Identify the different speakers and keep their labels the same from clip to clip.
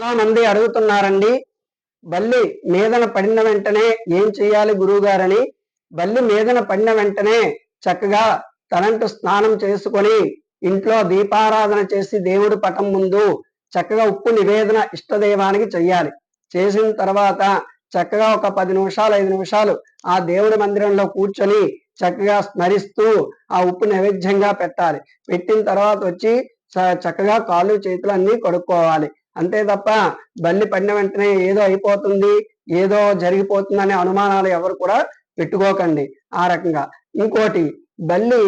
Speaker 1: చాలా మంది అడుగుతున్నారండి బల్లి మీదన పడిన వెంటనే ఏం చేయాలి గురువు గారని బల్లి మీదన పడిన వెంటనే చక్కగా తలంటు స్నానం చేసుకొని ఇంట్లో దీపారాధన చేసి దేవుడి పటం ముందు చక్కగా ఉప్పు నివేదన ఇష్టదైవానికి చెయ్యాలి. చేసిన తర్వాత చక్కగా ఒక పది నిమిషాలు ఐదు నిమిషాలు ఆ దేవుడి మందిరంలో కూర్చొని చక్కగా స్మరిస్తూ ఆ ఉప్పు నైవేద్యంగా పెట్టాలి. పెట్టిన తర్వాత వచ్చి చక్కగా కాళ్ళు చేతులు అన్ని కడుక్కోవాలి. అంతే తప్ప బల్లి పడిన వెంటనే ఏదో అయిపోతుంది ఏదో జరిగిపోతుంది అనే అనుమానాలు ఎవరు కూడా పెట్టుకోకండి ఆ రకంగా. ఇంకోటి బల్లి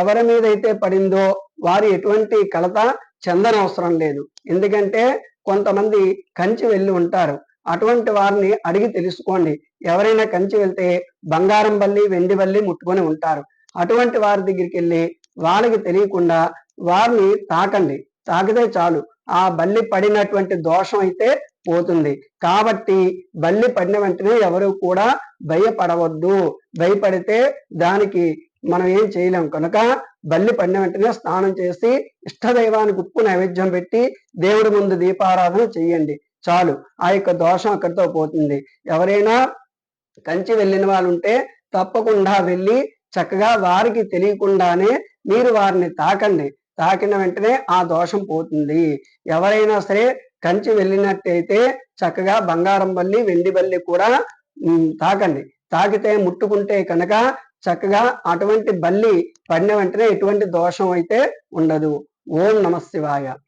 Speaker 1: ఎవరి మీద అయితే పడిందో వారు ఎటువంటి కలత చెందనవసరం లేదు. ఎందుకంటే కొంతమంది కంచి వెళ్ళి ఉంటారు. అటువంటి వారిని అడిగి తెలుసుకోండి. ఎవరైనా కంచి వెళ్తే బంగారం బల్లి వెండి బల్లి ముట్టుకొని ఉంటారు. అటువంటి వారి దగ్గరికి వెళ్ళి వాళ్ళకి తెలియకుండా వారిని తాకండి. తాకితే చాలు. ఆ బల్లి పడినటువంటి దోషం అయితే పోతుంది. కాబట్టి బల్లి పడిన వెంటనే ఎవరు కూడా భయపడవద్దు. భయపడితే దానికి మనం ఏం చేయలేం. కనుక బల్లి పడిన వెంటనే స్నానం చేసి ఇష్టదైవానికి ఉప్పు నైవేద్యం పెట్టి దేవుడి ముందు దీపారాధన చెయ్యండి చాలు. ఆ యొక్క దోషం అక్కడితో పోతుంది. ఎవరైనా కంచి వెళ్ళిన వాళ్ళు ఉంటే తప్పకుండా వెళ్ళి చక్కగా వారికి తెలియకుండానే మీరు వారిని తాకండి. తాకిన వెంటనే ఆ దోషం పోతుంది. ఎవరైనా సరే కంచి వెళ్ళినట్టయితే చక్కగా బంగారం బల్లి వెండి బల్లి కూడా తాకండి. తాకితే ముట్టుకుంటే కనుక చక్కగా అటువంటి బల్లి పడిన వెంటనే ఎటువంటి దోషం అయితే ఉండదు. ఓం నమ శివాయ.